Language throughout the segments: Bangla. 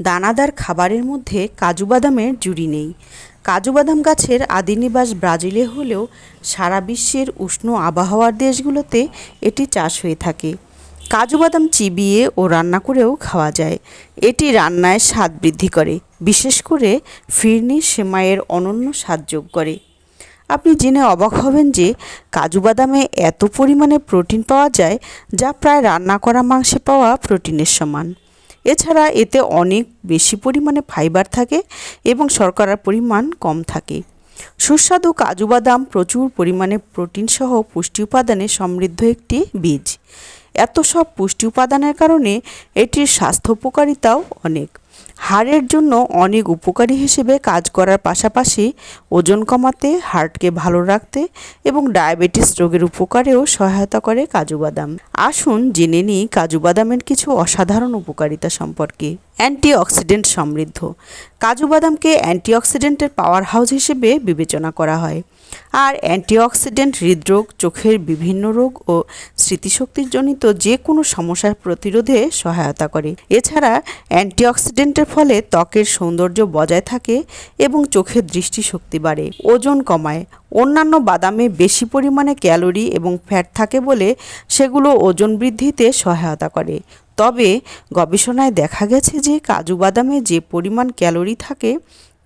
দানাদার খাবারের মধ্যে কাজু বাদামের জুড়ি নেই। কাজু বাদাম গাছের আদিনিবাস ব্রাজিলে হলেও সারা বিশ্বের উষ্ণ আবহাওয়ার দেশগুলোতে এটি চাষ হয়ে থাকে। কাজু বাদাম চিবিয়ে ও রান্না করেও খাওয়া যায়। এটি রান্নায় স্বাদ বৃদ্ধি করে, বিশেষ করে ফিরনি সেমাইয়ের অনন্য স্বাদ যোগ করে। আপনি জেনে অবাক হবেন যে কাজু বাদামে এত পরিমাণে প্রোটিন পাওয়া যায় যা প্রায় রান্না করা মাংসে পাওয়া প্রোটিনের সমান। এছাড়া এতে অনেক বেশি পরিমাণে ফাইবার থাকে এবং শর্করার পরিমাণ কম থাকে। সুস্বাদু কাজু বাদাম প্রচুর পরিমাণে প্রোটিন সহ পুষ্টি উপাদানে সমৃদ্ধ একটি বীজ। এত সব পুষ্টি উপাদানের কারণে এটির স্বাস্থ্য উপকারিতাও অনেক। হাড়ের জন্য অনেক উপকারী হিসেবে কাজ করার পাশাপাশি ওজন কমাতে হার্টকে ভালো রাখতে এবং ডায়াবেটিস রোগের উপকারেও সহায়তা করে কাজু বাদাম। আসুন জেনে নিই কাজু বাদামের কিছু অসাধারণ উপকারিতা সম্পর্কে। অ্যান্টিঅক্সিডেন্ট সমৃদ্ধ। কাজু বাদামকে অ্যান্টিঅক্সিডেন্টের পাওয়ার হাউস হিসেবে বিবেচনা করা হয়। আর অ্যান্টিঅক্সিডেন্ট হৃদরোগ, চোখের বিভিন্ন রোগ ও স্মৃতিশক্তিজনিত যে কোনো সমস্যার প্রতিরোধে সহায়তা করে। এছাড়া অ্যান্টিঅক্সিডেন্টের ফলে ত্বকের সৌন্দর্য বজায় থাকে এবং চোখের দৃষ্টিশক্তি বাড়ে, ওজন কমায়। অন্যান্য বাদামে বেশি পরিমাণে ক্যালোরি এবং ফ্যাট থাকে বলে সেগুলো ওজন বৃদ্ধিতে সহায়তা করে। তবে গবেষণায় দেখা গেছে যে কাজু বাদামে যে পরিমাণ ক্যালোরি থাকে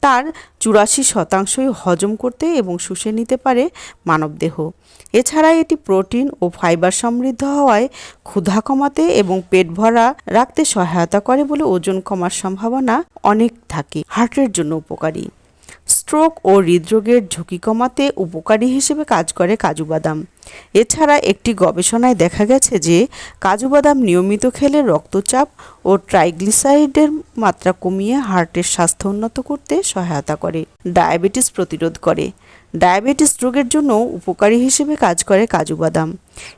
তার চুরাশি শতাংশই হজম করতে এবং শুষে নিতে পারে মানবদেহ। এছাড়া এটি প্রোটিন ও ফাইবার সমৃদ্ধ হওয়ায় ক্ষুধা কমাতে এবং পেট ভরা রাখতে সহায়তা করে বলে ওজন কমার সম্ভাবনা অনেক থাকে। হার্টের জন্য উপকারী। স্ট্রোক ও হৃদরোগের ঝুঁকি কমাতে উপকারী হিসেবে কাজ করে কাজু বাদাম। এছাড়া একটি গবেষণায় দেখা গেছে যে, কাজু বাদাম নিয়মিত খেলে রক্তচাপ ও ট্রাইগ্লিসাইডের মাত্রা কমিয়ে হার্টের স্বাস্থ্য উন্নত করতে সহায়তা করে, ডায়াবেটিস প্রতিরোধ করে। ডায়াবেটিস রোগের জন্য উপকারী হিসেবে কাজ করে কাজু বাদাম।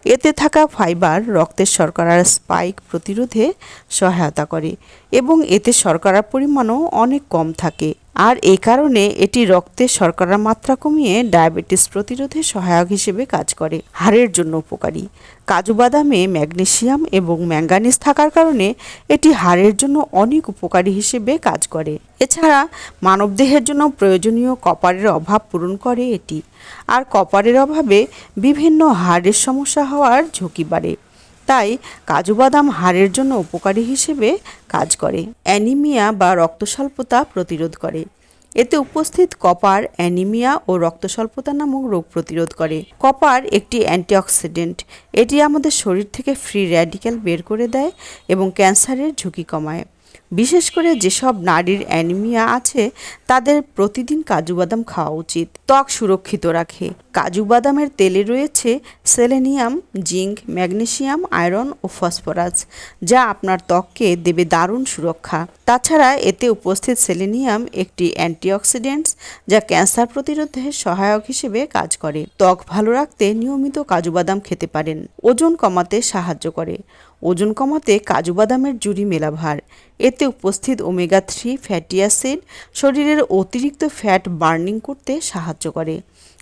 এতে থাকা ফাইবার রক্তের শর্করার স্পাইক প্রতিরোধে সহায়তা করে এবং এতে শর্করার পরিমাণও অনেক কম থাকে। আর এই কারণে এটি রক্তে শর্করার মাত্রা কমিয়ে ডায়াবেটিস প্রতিরোধে সহায়ক হিসেবে কাজ করে, হাড়ের জন্য উপকারী। কাজু বাদামে ম্যাগনেসিয়াম এবং ম্যাঙ্গানিজ থাকার কারণে এটি হাড়ের জন্য অনেক উপকারী হিসেবে কাজ করে। এছাড়া মানবদেহের জন্য প্রয়োজনীয় কপারের অভাব পূরণ করে এটি। আর কপারের অভাবে বিভিন্ন হাড়ের সমস্যা হওয়ার ঝুঁকি বাড়ে। তাই কাজু বাদাম হাড়ের জন্য উপকারী হিসেবে কাজ করে। অ্যানিমিয়া বা রক্তস্বল্পতা প্রতিরোধ করে। এতে উপস্থিত কপার, অ্যানিমিয়া ও রক্তস্বল্পতা নামক রোগ প্রতিরোধ করে। কপার একটি অ্যান্টিঅক্সিডেন্ট। এটি আমাদের শরীর থেকে ফ্রি র্যাডিক্যাল বের করে দেয় এবং ক্যান্সারের ঝুঁকি কমায়। বিশেষ করে যেসব নারীর অ্যানিমিয়া আছে, তাদের প্রতিদিন কাজু বাদাম খাওয়া উচিত। ত্বক সুরক্ষিত রাখে। কাজু বাদামের তেলে রয়েছে সেলেনিয়াম, জিঙ্ক ম্যাগনেশিয়াম আয়রন ও ফসফরাস, যা আপনার ত্বককে দেবে দারুণ সুরক্ষা। তাছাড়া এতে উপস্থিত সেলেনিয়াম একটি অ্যান্টিঅক্সিডেন্টস, যা ক্যান্সার প্রতিরোধে সহায়ক হিসেবে কাজ করে। ত্বক ভালো রাখতে নিয়মিত কাজু বাদাম খেতে পারেন। ওজন কমাতে সাহায্য করে। ওজন কমাতে কাজু বাদামের জুড়ি মেলাভার। এতে উপস্থিত ওমেগা থ্রি ফ্যাটি অ্যাসিড শরীরের অতিরিক্ত ফ্যাট বার্নিং করতে সাহায্য করে।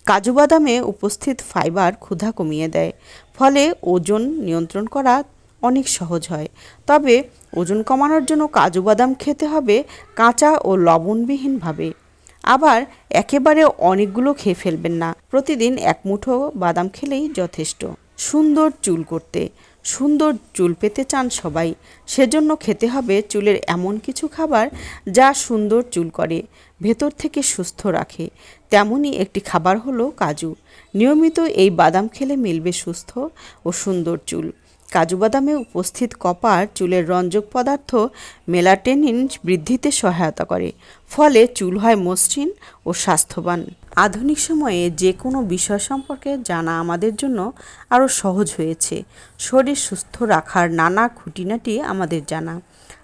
কাজু বাদামে উপস্থিত ফাইবার ক্ষুধা কমিয়ে দেয়, ফলে ওজন নিয়ন্ত্রণ করা অনেক সহজ হয়। তবে ওজন কমানোর জন্য কাজু বাদাম খেতে হবে কাঁচা ও লবণবিহীনভাবে আবার একেবারে অনেকগুলো খেয়ে ফেলবেন না। প্রতিদিন এক মুঠো বাদাম খেলেই যথেষ্ট। সুন্দর চুল করতে। সুন্দর চুল পেতে চান সবাই। সেজন্য খেতে হবে চুলের এমন কিছু খাবার যা সুন্দর চুল করে, ভেতর থেকে সুস্থ রাখে। তেমনই একটি খাবার হলো কাজু। নিয়মিত এই বাদাম খেলে মিলবে সুস্থ ও সুন্দর চুল। কাজু বাদামে উপস্থিত কপার, চুলের রঞ্জক পদার্থ, মেলাটেনিন বৃদ্ধিতে সহায়তা করে। ফলে চুল হয় মসৃণ ও স্বাস্থ্যবান। আধুনিক সময়ে যে কোনো বিষয় সম্পর্কে জানা আমাদের জন্য আরও সহজ হয়েছে। শরীর সুস্থ রাখার নানা খুঁটিনাটি আমাদের জানা।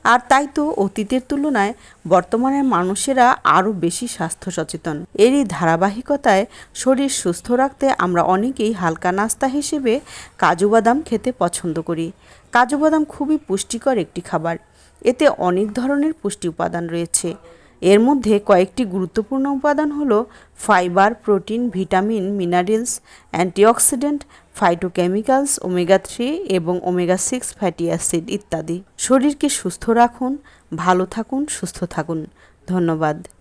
আর তাই তো অতীতের তুলনায় বর্তমানের মানুষেরা আরও বেশি স্বাস্থ্য সচেতন এরই ধারাবাহিকতায় শরীর সুস্থ রাখতে আমরা অনেকেই হালকা নাস্তা হিসেবে কাজু বাদাম খেতে পছন্দ করি। কাজু বাদাম খুবই পুষ্টিকর একটি খাবার। এতে অনেক ধরনের পুষ্টি উপাদান রয়েছে। এর মধ্যে কয়েকটি গুরুত্বপূর্ণ উপাদান হল fibre, protein, vitamin, minerals, antioxidant, phytochemicals, omega three এবং ওমেগা সিক্স, ফ্যাটি অ্যাসিড ইত্যাদি। শরীরকে সুস্থ রাখুন, ভালো থাকুন, সুস্থ থাকুন। ধন্যবাদ।